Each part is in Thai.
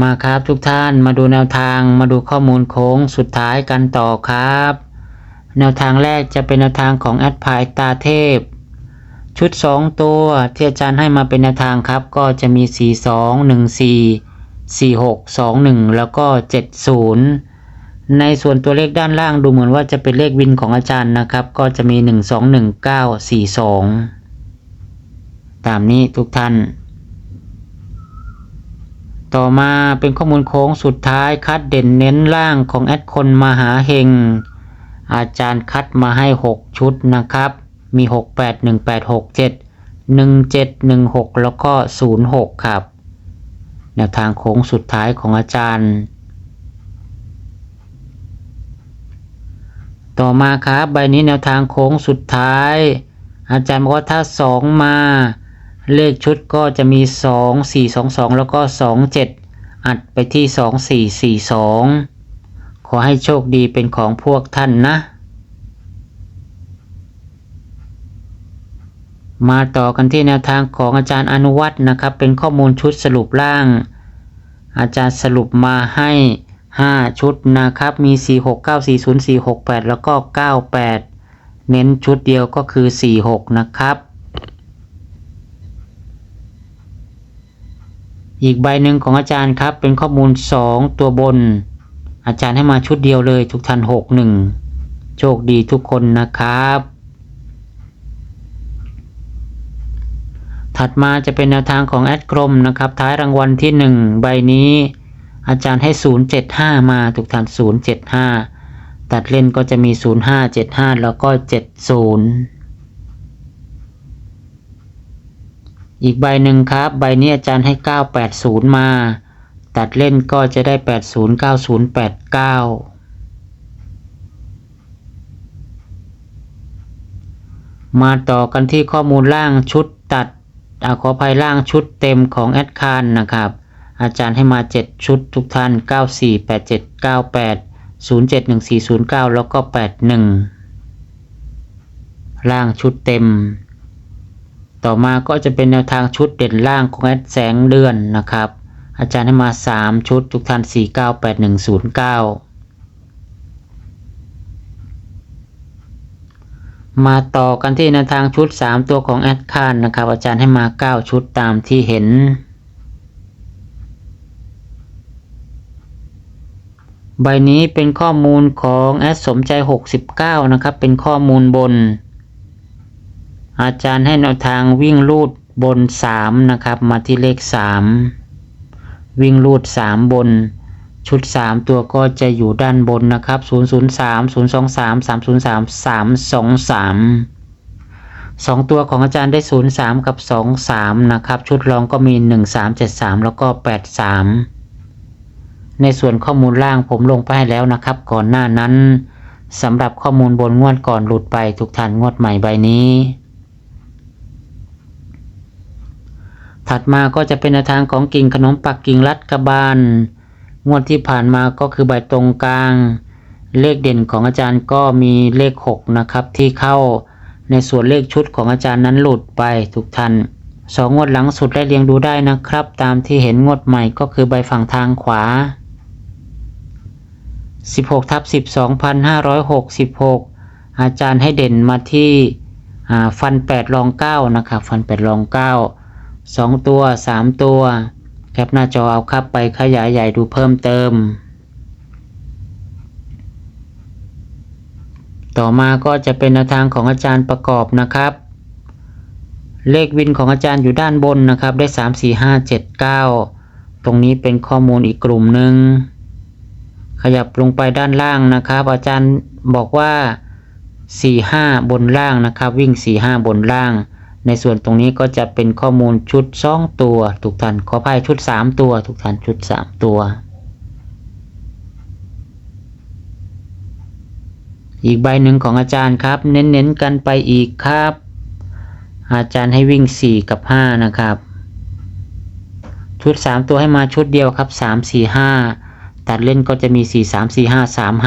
มาครับทุกท่านมาดูแนวทางมาดูข้อมูลโค้งสุดท้ายกันต่อครับ แนวทางแรกจะเป็นแนวทางของแอดพายตาเทพ ชุด 2 ตัวที่อาจารย์ให้มาเป็นแนวทางครับ ก็จะมี 4 2 1 4 4 6 2 1 แล้วก็ 70 ในส่วนตัวเลขด้านล่างดูเหมือนว่าจะเป็นเลขวินของอาจารย์นะครับ ก็จะมี 1 2 1 9 4 2 ตามนี้ทุกท่าน ต่อมาเป็นข้อมูลโค้งสุดท้ายคัดเด่นเน้นล่างของแอดคนมหาเฮงอาจารย์คัดมาให้ 6 ชุดนะครับ มี 6 8 1 8 6 7 1 7 1 6 แล้วก็ 0 6 ครับ แนวทางโค้งสุดท้ายของอาจารย์ ต่อมาครับ ใบนี้แนวทางโค้งสุดท้าย อาจารย์บอกว่าถ้า 2 มา เลขชุดก็จะมี 2 4 2 2 แล้วก็ 2 7 อัดไปที่ 2 4 4 2 ขอให้โชคดีเป็นของพวกท่านนะ มาต่อกันที่แนวทางของอาจารย์อนุวัฒน์นะครับ เป็นข้อมูลชุดสรุปล่าง อาจารย์สรุปมาให้ 5 ชุดนะครับ มี 4 6 9 4 0 4 6 8 แล้วก็ 98 เน้นชุดเดียวก็คือ 46 นะครับ อีกใบหนึ่งของอาจารย์ครับ เป็นข้อมูล 2 ตัวบน อาจารย์ให้มาชุดเดียวเลยทุกท่าน6 1 โชคดีทุกคนนะครับ ถัดมาจะเป็นแนวทางของแอดกรมนะครับ ท้ายรางวัลที่ 1 ใบนี้ อาจารย์ให้ 075 มาทุกท่าน075 ตัดเล่นก็จะมี 05 75 แล้วก็ 70 อีกใบหนึ่งครับ ใบนี้อาจารย์ให้ 980 มา ตัดเล่นก็จะได้ 80 90 89 มาต่อกันที่ข้อมูลล่างชุดตัดอขออภัยล่างชุดเต็มของแอดคานนะครับ อาจารย์ให้มา 7 ชุดทุกท่าน 94 87 98 07 1409 แล้วก็ 81 ล่างชุดเต็ม ต่อมาก็จะเป็นแนวทางชุดเด่นล่างของแอดแสงเดือนนะครับ อาจารย์ให้มา 3 ชุดทุกท่าน 498109 มาต่อกันที่แนวทางชุด 3 ตัวของแอดคานนะครับ อาจารย์ให้มา 9 ชุดตามที่เห็นใบนี้เป็นข้อมูลของแอดสมใจ 69 นะครับ เป็นข้อมูลบน อาจารย์ให้แนวทางวิ่งลูดบน 3 นะครับ มาที่เลข 3 วิ่งลูด 3 บน ชุด 3 ตัวก็จะอยู่ด้านบนนะครับ 003 023 303 323 2 ตัวของอาจารย์ได้ 03 กับ 23 นะครับ ชุดรองก็มี 1373 แล้วก็ 83 ในส่วนข้อมูลล่างผมลงไปให้แล้วนะครับ ก่อนหน้านั้นสำหรับข้อมูลบนงวดก่อนหลุดไปทุกท่านงวดใหม่ใบนี้ ถัดมาก็จะเป็นทางของกิ่งขนมปักกิ่งรัดกระบาล งวดที่ผ่านมาก็คือใบตรงกลาง เลขเด่นของอาจารย์ก็มีเลข 6 นะครับ ที่เข้าในส่วนเลขชุดของอาจารย์นั้นหลุดไปทุกท่านสองงวดหลังสุดได้เรียงดูได้นะครับ ตามที่เห็นงวดใหม่ก็คือใบฝั่งทางขวา 16ทับ10 2566 อาจารย์ให้เด่นมาที่ฟัน 8 รอง 9 นะครับ ฟัน 8 รอง 9 2ตัว3ตัวแคปหน้าจอเอาครับไปขยายใหญ่ดูเพิ่มเติม ต่อมาก็จะเป็นแนวทางของอาจารย์ประกอบนะครับ เลขวินของอาจารย์อยู่ด้านบนนะครับ ได้ 3 4 5 7 9 ตรงนี้เป็นข้อมูลอีกกลุ่มหนึ่งขยับลงไปด้านล่างนะครับ อาจารย์บอกว่า 4 5 บนล่างนะครับ วิ่ง 4 5 บนล่าง ในส่วนตรงนี้ก็จะเป็นข้อมูลชุดสองตัวทุกท่านขออภัยชุดสามตัวทุกท่านชุดสามตัว อีกใบหนึ่งของอาจารย์ครับ เน้นๆกันไปอีกครับ อาจารย์ให้วิ่ง 4 กับ 5 นะครับ ชุด 3 ตัวให้มาชุดเดียวครับ 3 4 5 ตัดเล่นก็จะมี 4 3 4 5 3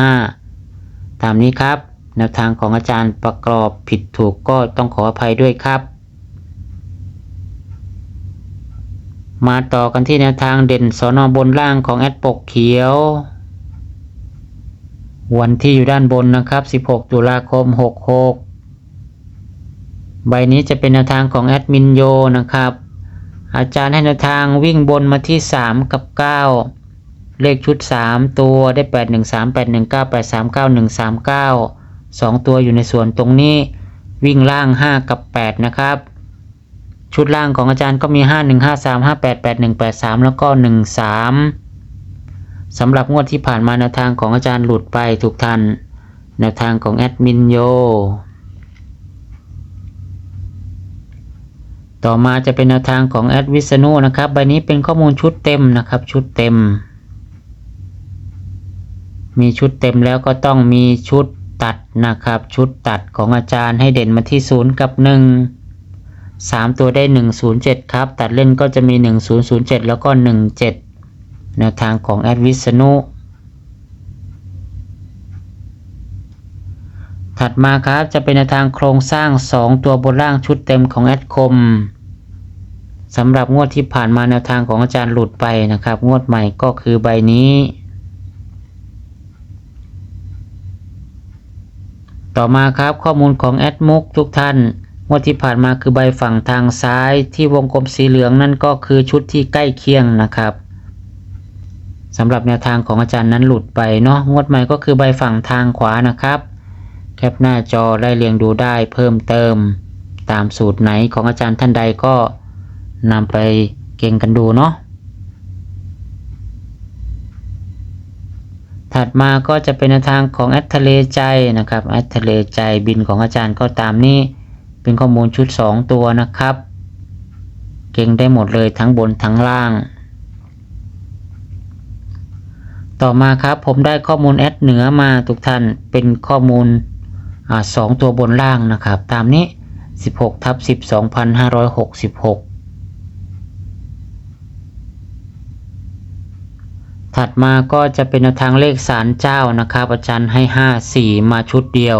5 ตามนี้ครับแนวทางของอาจารย์ประกอบผิดถูกก็ต้องขออภัยด้วยครับ มาต่อกันที่แนวทางเด่นสอนอบนล่างของแอดปกเขียว วันที่อยู่ด้านบนนะครับ 16 ตุลาคม 66 ใบนี้จะเป็นแนวทางของแอดมินโยนะครับ อาจารย์ให้แนวทางวิ่งบนมาที่ 3 กับ 9 เลขชุด 3 ตัวได้ 8 1 3 8 1 9 8 3 9 1 3 9 2 ตัวอยู่ในส่วนตรงนี้ วิ่งล่าง 5 กับ 8 นะครับ ชุดล่างของอาจารย์ก็มี 5 1 5 3 5 8 8 1 8 3 แล้วก็ 1 3สำหรับงวดที่ผ่านมาแนวทางของอาจารย์หลุดไปทุกท่านแนวทางของแอดมินโย ต่อมาจะเป็นแนวทางของแอดวิษณุนะครับ ใบนี้เป็นข้อมูลชุดเต็มนะครับ ชุดเต็ม มีชุดเต็มแล้วก็ต้องมีชุดตัดนะครับ ชุดตัดของอาจารย์ให้เด่นมาที่ 0 กับ 1 3 ตัวได้ 107 ครับ ตัดเล่นก็จะมี 1007 แล้วก็ 17 แนวทางของแอดวิษณุถัดมาครับจะเป็นแนวทางโครงสร้าง 2 ตัวบนล่างชุดเต็มของแอดคมสำหรับงวดที่ผ่านมาแนวทางของอาจารย์หลุดไปนะครับ งวดใหม่ก็คือใบนี้ ต่อมาครับข้อมูลของแอดมุกทุกท่าน งวดที่ผ่านมาคือใบฝั่งทางซ้ายที่วงกลมสีเหลืองนั่นก็คือชุดที่ใกล้เคียงนะครับสำหรับแนวทางของอาจารย์นั้นหลุดไปเนาะงวดใหม่ก็คือใบฝั่งทางขวานะครับ แคปหน้าจอได้เรียงดูได้เพิ่มเติม ตามสูตรไหนของอาจารย์ท่านใดก็นำไปเก่งกันดูเนาะถัดมาก็จะเป็นแนวทางของแอดทะเลใจนะครับแอดทะเลใจบินของอาจารย์ก็ตามนี้ เป็นข้อมูลชุด 2 ตัวนะครับ เก่งได้หมดเลยทั้งบนทั้งล่าง ต่อมาครับผมได้ข้อมูลแอดเหนือมาทุกท่านเป็นข้อมูลอสองตัวบนล่างนะครับ ตามนี้ 16ทับ10 2566ถัดมาก็จะเป็นแนวทางเลขสารเจ้านะครับ อาจารย์ให้ 5 4 มาชุดเดียว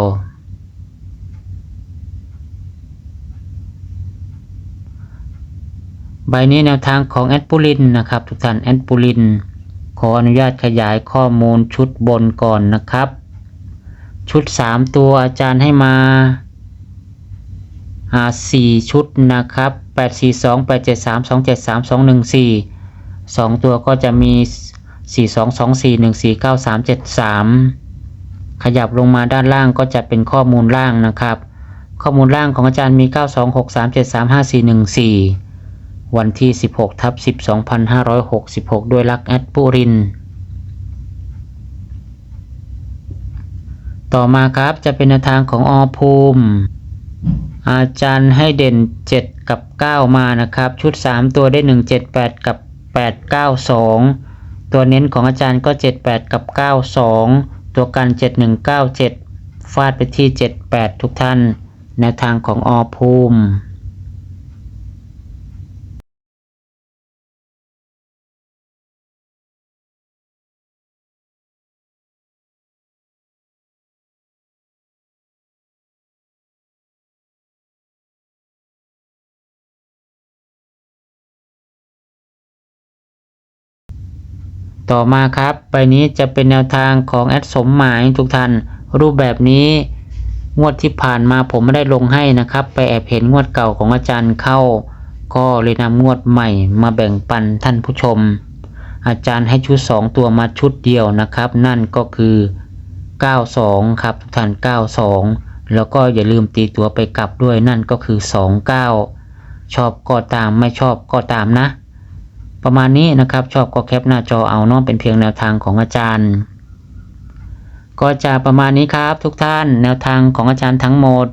ใบนี้แนวทางของแอดปูลินนะครับทุกท่านแอดปูลินขออนุญาตขยายข้อมูลชุดบนก่อนนะครับ ชุด 3 ตัวอาจารย์ให้มาอ่า4ชุดนะครับ8 4 2 8 7 3 2 7 3 2 1 4 2 ตัวก็จะมี 4 2 2 4 1 4 9 3 7 3 ขยับลงมาด้านล่างก็จะเป็นข้อมูลล่างนะครับ ข้อมูลล่างของอาจารย์มี 9 2 6 3 7 3 5 4 1 4 วันที่ 16ทับ10 2566 ด้วยลักแอดปูริน ต่อมาครับจะเป็นแนวทางของอภูมิอาจารย์ให้เด่น 7 กับ 9 มานะครับ ชุด 3 ตัวได้ 1 7 8 กับ 8 9 2 ตัวเน้นของอาจารย์ก็ 7 8 กับ 9 2 ตัวกัน 7 1 9 7 ฟาดไปที่ 7 8 ทุกท่านแนวทางของอภูมิ ต่อมาครับใบนี้จะเป็นแนวทางของแอดสมหมายทุกท่านรูปแบบนี้ งวดที่ผ่านมาผมไม่ได้ลงให้นะครับ ไปแอบเห็นงวดเก่าของอาจารย์เข้า ก็เลยนำงวดใหม่มาแบ่งปันท่านผู้ชม อาจารย์ให้ชุด 2 ตัวมาชุดเดียวนะครับ นั่นก็คือ 92 ครับทุกท่าน 92 แล้วก็อย่าลืมตีตัวไปกลับด้วยนั่นก็คือ 29 ชอบก็ตามไม่ชอบก็ตามนะ ประมาณนี้นะครับชอบก็แคปหน้าจอเอาเนาะเป็นเพียงแนวทางของอาจารย์ ก็จะประมาณนี้ครับทุกท่านแนวทางของอาจารย์ทั้งหมด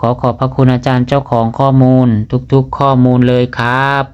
ขอขอบพระคุณอาจารย์เจ้าของข้อมูล ทุกๆ ข้อมูลเลยครับ